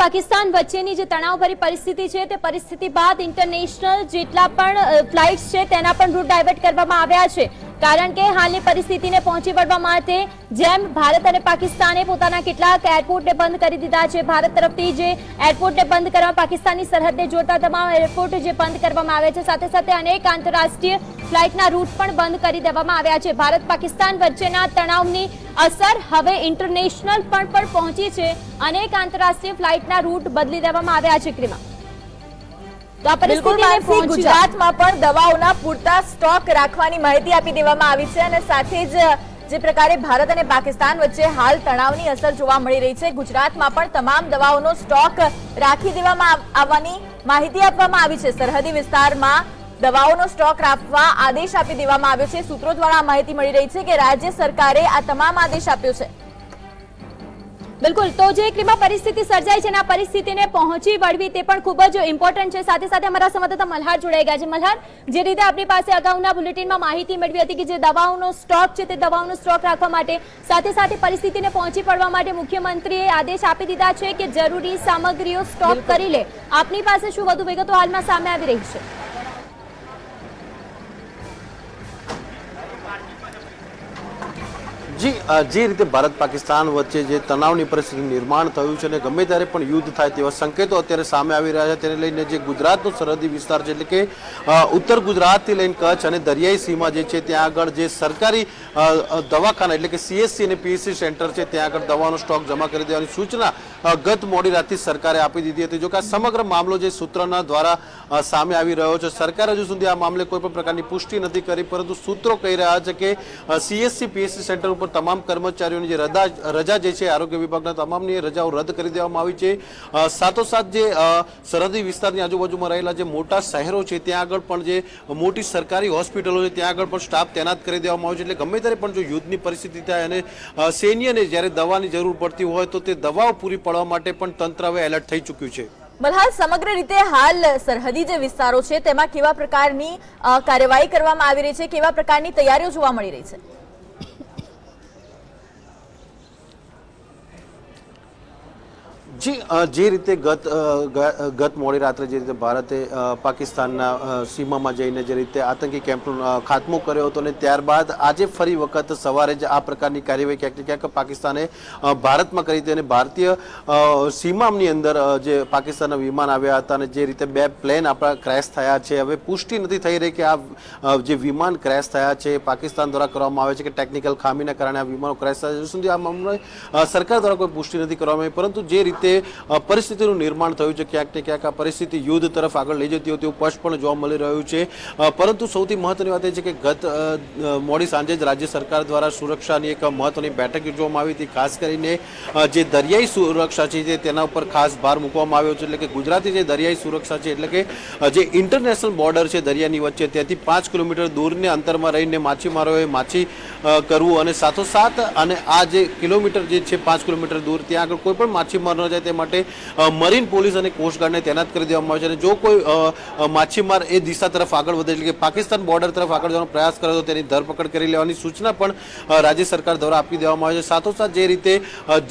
પાકિસ્તાન વચ્ચેની જે તણાવભરી પરિસ્થિતિ છે, તે પરિસ્થિતિ બાદ ઇન્ટરનેશનલ જેટલા પણ ફ્લાઇટ્સ છે, તેના પણ રૂટ ડાયવર્ટ કરવામાં આવ્યા છે. કારણ કે હાલની પરિસ્થિતિને પહોંચી વળવા માટે જેમ ભારત અને પાકિસ્તાને પોતાના કેટલાક એરપોર્ટને બંધ કરી દીધા છે. ભારત તરફથી જે એરપોર્ટને બંધ કરવા પાકિસ્તાનની સરહદને જોડતા તમામ એરપોર્ટ જે બંધ કરવામાં આવ્યા છે. સાથે સાથે અનેક આંતરરાષ્ટ્રીય ફ્લાઇટના રૂટ પણ બંધ કરી દેવામાં આવ્યા છે. ભારત પાકિસ્તાન વચ્ચેના તણાવની અસર હવે ઇન્ટરનેશનલ પણ પણ પહોંચી છે. અનેક આંતરરાષ્ટ્રીય ફ્લાઇટના રૂટ બદલી દેવામાં આવ્યા છે. ક્રિમા તો આ પરિસ્થિતિને ગુજરાતમાં પણ દવાઓના પૂરતા સ્ટોક રાખવાની માહિતી આપી દેવામાં આવી છે અને સાથે જ જે પ્રકારે ભારત અને પાકિસ્તાન વચ્ચે હાલ તણાવની અસર જોવા મળી રહી છે ગુજરાતમાં પણ તમામ દવાઓનો સ્ટોક રાખી દેવામાં આવવાની માહિતી આપવામાં આવી છે. સરહદી વિસ્તારમાં દવાઓનો સ્ટોક રાખવા આદેશ આપી દેવામાં આવ્યો છે. સૂત્રો દ્વારા આ માહિતી મળી રહી છે કે રાજ્ય સરકારે આ તમામ આદેશ આપ્યો છે. બિલકુલ. તો જે ક્રિમા પરિસ્થિતિ સર્જાઈ છે અને આ પરિસ્થિતિને પહોંચી વળવી તે પણ ખૂબ જ ઇમ્પોર્ટન્ટ છે. સાથે સાથે અમારા સંવાદદાતા મલ્હાર જોડાઈ ગયા છે. મલ્હાર જે રીતે આપણી પાસે અગાઉના બુલેટિનમાં માહિતી મેળવી હતી કે જે દવાઓનો સ્ટોક છે તે દવાઓનો સ્ટોક રાખવા માટે સાથે સાથે પરિસ્થિતિને પહોંચી પડવા માટે મુખ્યમંત્રીએ આદેશ આપી દીધા છે કે જરૂરી સામગ્રીઓ સ્ટોક કરી લે. આપની પાસે શું વધુ વિગતો હાલમાં સામે આવી રહી છે? જી જે રીતે ભારત પાકિસ્તાન વચ્ચે જે તણાવની પરિસ્થિતિ નિર્માણ થયું છે અને ગમે ત્યારે પણ યુદ્ધ થાય તેવા સંકેતો અત્યારે સામે આવી રહ્યા છે, તેને લઈને જે ગુજરાતનો સરહદી વિસ્તાર છે, એટલે કે ઉત્તર ગુજરાતથી લઈને કચ્છ અને દરિયાઈ સીમા જે છે, ત્યાં આગળ જે સરકારી દવાખાના એટલે કે સીએસસી અને પીએસસી સેન્ટર છે, ત્યાં આગળ દવાનો સ્ટોક જમા કરી દેવાની સૂચના ગત મોડી રાતથી સરકારે આપી દીધી હતી. જો કે આ સમગ્ર મામલો જે સૂત્રના દ્વારા સામે આવી રહ્યો છે, સરકારે હજુ સુધી આ મામલે કોઈ પણ પ્રકારની પુષ્ટિ નથી કરી, પરંતુ સૂત્રો કહી રહ્યા છે કે સીએસસી પીએસસી સેન્ટર ઉપર તમામ કર્મચારીઓની જે રજા રજા જે છે, આરોગ્ય વિભાગના તમામની રજાઓ રદ કરી દેવામાં આવી છે. સાથોસાથ જે સરહદી વિસ્તારની આજુબાજુમાં રહેલા જે મોટા શહેરો છે, ત્યાં આગળ પણ જે મોટી સરકારી હોસ્પિટલો છે, ત્યાં આગળ પણ સ્ટાફ તૈનાત કરી દેવામાં આવ્યો છે. એટલે ગમે ત્યારે પણ જો યુદ્ધની પરિસ્થિતિ થાય અને સૈન્યને જ્યારે દવાની જરૂર પડતી હોય, તો તે દવાઓ પૂરી પાડવા માટે પણ તંત્ર હવે એલર્ટ થઈ ચૂક્યું છે. મલહાલ સમગ્ર રીતે હાલ સરહદી જે વિસ્તારો છે, તેમાં કેવા પ્રકારની કાર્યવાહી કરવામાં આવી રહી છે? કેવા પ્રકારની તૈયારીઓ જોવા મળી રહી છે? જી જે રીતે ગત ગત મોડી રાત્રે જે રીતે ભારતે પાકિસ્તાનના સીમામાં જઈને જે રીતે આતંકી કેમ્પનો ખાતમો કર્યો હતો અને ત્યારબાદ આજે ફરી વખત સવારે જ આ પ્રકારની કાર્યવાહી ક્યાંક ક્યાંક પાકિસ્તાને ભારતમાં કરી હતી અને ભારતીય સીમાની અંદર જે પાકિસ્તાનના વિમાન આવ્યા હતા અને જે રીતે બે પ્લેન આપણા ક્રેશ થયા છે, હવે પુષ્ટિ નથી થઈ રહી કે આ જે વિમાન ક્રેશ થયા છે, પાકિસ્તાન દ્વારા કરવામાં આવે છે કે ટેકનિકલ ખામીના કારણે આ વિમાનો ક્રેશ થયા છે. સુધી આ મામલે સરકાર દ્વારા કોઈ પુષ્ટિ નથી કરવામાં આવી, પરંતુ જે રીતે અ, પરિસ્થિતિનું નિર્માણ થયું છે. ક્યાંક ને ક્યાંક આ પરિસ્થિતિ યુદ્ધ તરફ આગળ લઈ જતી હોય તેવું સ્પષ્ટપણે જોવા મળી રહ્યું છે. પરંતુ સૌથી મહત્વની વાત એ છે કે ગત મોડી સાંજે જ રાજ્ય સરકાર દ્વારા સુરક્ષાની એક મહત્વની બેઠક યોજવામાં આવી હતી. ખાસ કરીને જે દરિયાઈ સુરક્ષા છે તેના ઉપર ખાસ ભાર મૂકવામાં આવ્યો છે. એટલે કે ગુજરાતી જે દરિયાઈ સુરક્ષા છે એટલે કે જે ઇન્ટરનેશનલ બોર્ડર છે દરિયાની વચ્ચે ત્યાંથી પાંચ કિલોમીટર દૂરને અંતરમાં રહીને માછીમારોએ માછી કરવું અને સાથોસાથ અને આ જે કિલોમીટર જે છે પાંચ કિલોમીટર દૂર ત્યાં આગળ કોઈ પણ માછીમાર ન જાય તે માટે મરીન પોલીસ અને કોસ્ટગાર્ડને તૈનાત કરી દેવામાં આવે છે અને જો કોઈ માછીમાર એ દિશા તરફ આગળ વધે એટલે કે પાકિસ્તાન બોર્ડર તરફ આગળ જવાનો પ્રયાસ કરે તો તેની ધરપકડ કરી લેવાની સૂચના પણ રાજ્ય સરકાર દ્વારા આપી દેવામાં આવે છે. સાથોસાથ જે રીતે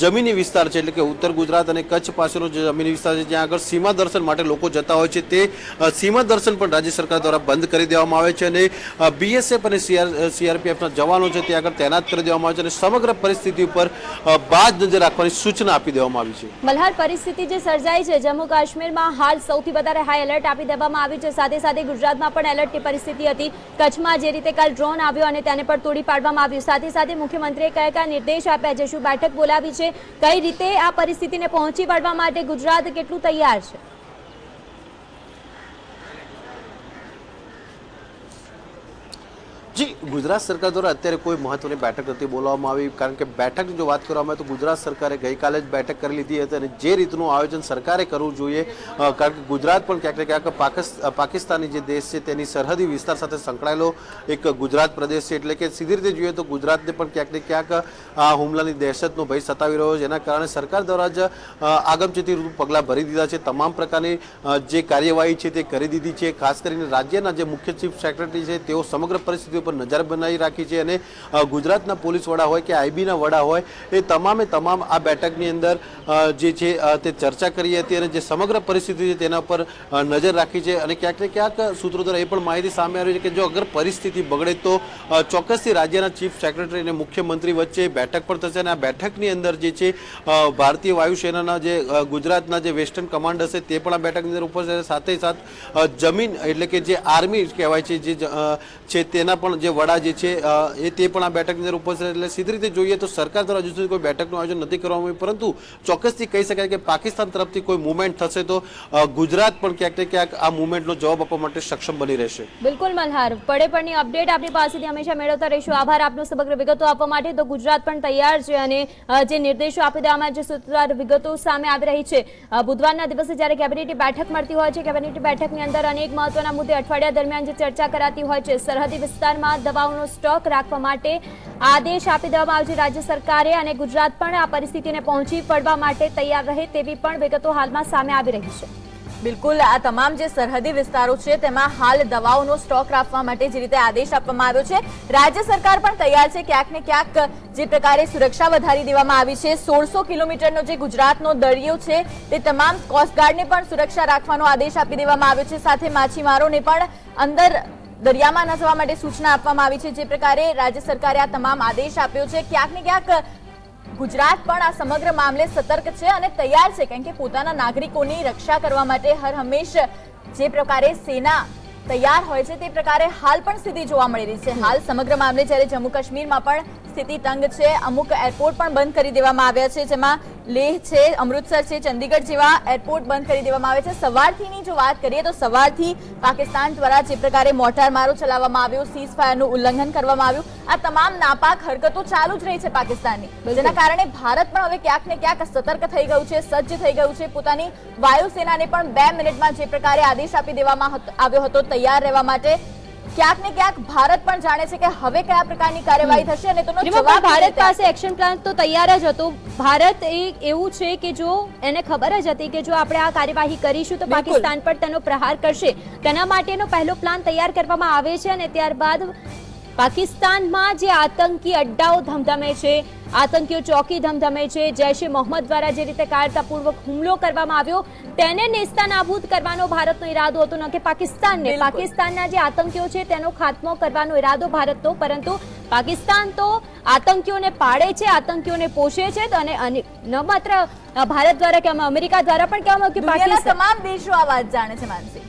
જમીની વિસ્તાર છે એટલે કે ઉત્તર ગુજરાત અને કચ્છ પાસેનો જે જમીની વિસ્તાર છે જ્યાં આગળ સીમા દર્શન માટે લોકો જતા હોય છે, તે સીમા દર્શન પણ રાજ્ય સરકાર દ્વારા બંધ કરી દેવામાં આવે છે અને બીએસએફ અને સીઆરપીએફના જવાનો છે ત્યાં આગળ તૈનાત કરી દેવામાં આવે છે અને સમગ્ર પરિસ્થિતિ ઉપર બાદ નજર રાખવાની સૂચના આપી દેવામાં આવી છે. મલ્હાર પરિસ્થિતિ જે સર્જાઈ છે જમ્મુ કાશ્મીરમાં હાલ સૌથી વધારે હાઈ એલર્ટ આપી દેવામાં આવ્યું છે સાથે સાથે ગુજરાતમાં પણ એલર્ટની પરિસ્થિતિ હતી કચ્છમાં જે રીતે કાલ ડ્રોન આવ્યો અને તેને પણ તોડી પાડવામાં આવ્યું સાથે સાથે મુખ્યમંત્રીએ કયા કયા નિર્દેશ આપ્યા છે, શું બેઠક બોલાવી છે, કઈ રીતે આ પરિસ્થિતિને પહોંચી પાડવા માટે ગુજરાત કેટલું તૈયાર છે? જી ગુજરાત સરકાર દ્વારા અત્યારે કોઈ મહત્વની બેઠક નથી બોલાવવામાં આવી. કારણ કે બેઠકની જો વાત કરવામાં આવે તો ગુજરાત સરકારે ગઈકાલે જ બેઠક કરી લીધી હતી અને જે રીતનું આયોજન સરકારે કરવું જોઈએ કારણ કે ગુજરાત પણ ક્યાંક ને ક્યાંક પાકિસ- પાકિસ્તાની જે દેશ છે તેની સરહદી વિસ્તાર સાથે સંકળાયેલો એક ગુજરાત પ્રદેશ છે. એટલે કે સીધી રીતે જોઈએ તો ગુજરાતને પણ ક્યાંક ને ક્યાંક આ હુમલાની દહેશતનો ભય સતાવી રહ્યો છે. જેના કારણે સરકાર દ્વારા જ આગમચેતી રૂપ પગલાં ભરી દીધા છે. તમામ પ્રકારની જે કાર્યવાહી છે તે કરી દીધી છે. ખાસ કરીને રાજ્યના જે મુખ્ય ચીફ સેક્રેટરી છે તેઓ સમગ્ર પરિસ્થિતિ ઉપર નજર બનાવી રાખી છે અને ગુજરાતના પોલીસ વડા હોય કે આઈબીના વડા હોય, એ તમામે તમામ આ બેઠકની અંદર જે છે તે ચર્ચા કરી હતી અને જે સમગ્ર પરિસ્થિતિ છે તેના પર નજર રાખી છે અને ક્યાંક ને ક્યાંક સૂત્રો દ્વારા એ પણ માહિતી સામે આવી છે કે જો અગર પરિસ્થિતિ બગડે તો ચોક્કસથી રાજ્યના ચીફ સેક્રેટરી અને મુખ્યમંત્રી વચ્ચે બેઠક પણ થશે અને આ બેઠકની અંદર જે છે ભારતીય વાયુસેનાના જે ગુજરાતના જે વેસ્ટર્ન કમાન્ડ હશે તે પણ આ બેઠકની અંદર ઉપર. સાથે સાથ જમીન એટલે કે જે આર્મી કહેવાય છે, જે છે તેના પણ જે વડા જે છે એ તે પણ આ બેઠકની અંદર ઉપસ્થિત એટલે સીધી રીતે જોઈએ તો સરકાર દ્વારા હજુ સુધી કોઈ બેઠકનું આયોજન નથી કરવામાં આવ્યું, પરંતુ ચોક્કસથી કહી શકાય કે પાકિસ્તાન તરફથી કોઈ મુવમેન્ટ થશે તો ગુજરાત પણ ક્યાંક ને ક્યાંક આ મુવમેન્ટનો જવાબ આપવા માટે સક્ષમ બની રહેશે. બિલકુલ, મલ્હાર. પડે પડની અપડેટ આપણી પાસેથી હંમેશા મેળવતા રહીશું. આભાર આપનો સમગ્ર વિગતો આપવા માટે. તો ગુજરાત પણ તૈયાર છે અને જે નિર્દેશો આપી દેવામાં જે સૂત્રધાર વિગતો સામે આવી રહી છે. બુધવારના દિવસે જ્યારે કેબિનેટની બેઠક મળતી હોય છે, કેબિનેટની બેઠકની અંદર અનેક મહત્વના મુદ્દે અઠવાડિયા દરમિયાન જે ચર્ચા કરાતી હોય છે, સરહદી વિસ્તારમાં દવાઓનો સ્ટોક રાખવા માટે આદેશ આપી દેવામાં આવ્યો છે રાજ્ય સરકારે અને ગુજરાત પણ આ પરિસ્થિતિને પહોંચી પડવા માટે તૈયાર રહે તેવી પણ વિગતો હાલમાં સામે આવી રહી છે. બિલકુલ, આ તમામ જે સરહદી વિસ્તારો છે, તેમાં હાલ દવાઓનો સ્ટોક રાખવા માટે જે રીતે આદેશ આપવામાં આવ્યો છે, રાજ્ય સરકાર પણ તૈયાર છે ક્યાંક ને ક્યાંક જે પ્રકારે સુરક્ષા વધારી દેવામાં આવી છે. સોળસો કિલોમીટરનો જે ગુજરાતનો દરિયો છે, તે તમામ કોસ્ટગાર્ડને પણ સુરક્ષા રાખવાનો આદેશ આપી દેવામાં આવ્યો છે. સાથે માછીમારોને પણ અંદર દરિયામાં ન જવા માટે સૂચના આપવામાં આવી છે. જે પ્રકારે રાજ્ય સરકારે આ તમામ આદેશ આપ્યો છે. ક્યાંક ને ક્યાંક ગુજરાત પણ આ સમગ્ર મામલે સતર્ક છે અને તૈયાર છે કારણ કે પોતાના નાગરિકોની રક્ષા કરવા માટે હર હંમેશ જે પ્રકારે સેના તૈયાર હોય છે, તે પ્રકારે હાલ પણ સ્થિતિ જોવા મળી રહી છે. હાલ સમગ્ર મામલે જ્યારે જમ્મુ કાશ્મીરમાં પણ સ્થિતિ તંગ છે, અમુક એરપોર્ટ પણ બંધ કરી દેવામાં આવ્યા છે, જેમાં લેહ છે અમૃતસર છે ચંદીગઢ જેવા એરપોર્ટ બંધ કરી દેવામાં આવે છે. સવારથીની જો વાત કરીએ તો સવારથી પાકિસ્તાન દ્વારા જે પ્રકારે મોટાર મારો ચલાવવામાં આવ્યો સીઝ ફાયરનું ઉલ્લંઘન કરવામાં આવ્યું આ તમામ નાપાક હરકતો ચાલુ જ રહી છે પાકિસ્તાનની. જેના કારણે ભારત પણ હવે ક્યાંક ને ક્યાંક સતર્ક થઈ ગયું છે સજ્જ થઈ ગયું છે. પોતાની વાયુસેનાને પણ બે મિનિટમાં જે પ્રકારે આદેશ આપી દેવામાં આવ્યો હતો તૈયાર રહેવા માટે ક્યાંક ને ક્યાંક ભારત પણ જાણે છે કે હવે કયા પ્રકારની કાર્યવાહી થશે અને તેનો જવાબ ભારત પાસે એક્શન પ્લાન તો તૈયાર જ હતો. ભારત એ એવું છે કે જો એને ખબર જ હતી કે જો આપણે આ કાર્યવાહી કરીશું તો પાકિસ્તાન પર તેનો પ્રહાર કરશે. તેના માટેનો પહેલો પ્લાન તૈયાર કરવામાં આવે છે અને ત્યારબાદ પાકિસ્તાનમાં જે આતંકી અડ્ડાઓ ધમધમે છે આતંકીઓ ચોકી ધમધમે છે જૈશ એ મોહમ્મદ દ્વારા જે રીતે કાયરતાપૂર્વક હુમલો કરવામાં આવ્યો તેને નેસ્તાનાબૂદ કરવાનો ભારતનો ઈરાદો હતો. ન કે પાકિસ્તાનને. પાકિસ્તાનના જે આતંકીઓ છે તેનો ખાત્મો કરવાનો ઈરાદો ભારતનો. પરંતુ પાકિસ્તાન તો આતંકીઓને પાડે છે આતંકીઓને પોષે છે અને ન માત્ર ભારત દ્વારા કહેવામાં અમેરિકા દ્વારા પણ કહેવામાં કે પાકિસ્તાન તમામ દેશો આ વાત જાણે છે માનસી.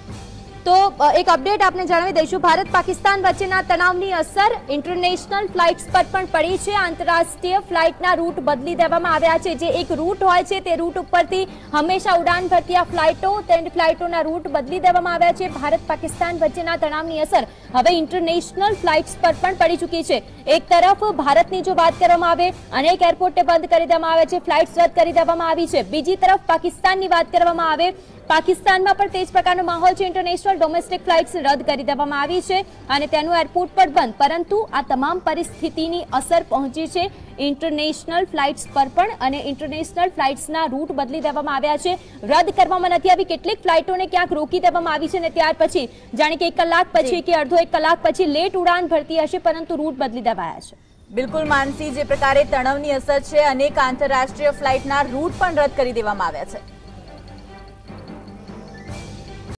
તો એક અપડેટ આપને જણાવી દઈશું. ભારત પાકિસ્તાન વચ્ચેના તણાવની અસર ઇન્ટરનેશનલ ફ્લાઇટ્સ પર પણ પડી છે. આંતરરાષ્ટ્રીય ફ્લાઇટના રૂટ બદલી દેવામાં આવ્યા છે. જે એક રૂટ હોય છે, તે રૂટ ઉપરથી હંમેશા ઉડાન ભરતી ફ્લાઇટો તેની ફ્લાઇટોના રૂટ બદલી દેવામાં આવ્યા છે. ભારત પાકિસ્તાન વચ્ચેના તણાવની અસર હવે ઇન્ટરનેશનલ ફ્લાઇટ્સ પર પણ પડી ચૂકી છે. એક તરફ ભારતની જો વાત કરવામાં આવે, અનેક એરપોર્ટને બંધ કરી દેવામાં આવે છે ફ્લાઇટ્સ રદ કરી દેવામાં આવી છે. બીજી તરફ પાકિસ્તાનની વાત કરવામાં આવે, પાકિસ્તાનમાં પણ તે જ પ્રકારનો માહોલ છે. ઇન્ટરનેશનલ ડોમેસ્ટિક ફ્લાઇટ્સ રદ કરી દેવામાં આવી છે અને તેનું એરપોર્ટ પણ બંધ. પરંતુ આ તમામ પરિસ્થિતિની અસર પહોંચી છે. ઇન્ટરનેશનલ ફ્લાઇટ્સ પર પણ અને ઇન્ટરનેશનલ ફ્લાઇટ્સના રૂટ બદલી દેવામાં આવ્યા છે. રદ કરવામાં નથી આવી. કેટલીક ફ્લાઇટોને ક્યાંક રોકી દેવામાં આવી છે અને ત્યાર પછી જાણે કે એક કલાક પછી કે અડધો એક કલાક પછી લેટ ઉડાન ભરતી હશે પરંતુ રૂટ બદલી દેવાયા છે. બિલકુલ માનસી જે પ્રકારે તણાવની અસર છે અનેક આંતરરાષ્ટ્રીય ફ્લાઇટના રૂટ પણ રદ કરી દેવામાં આવ્યા છે.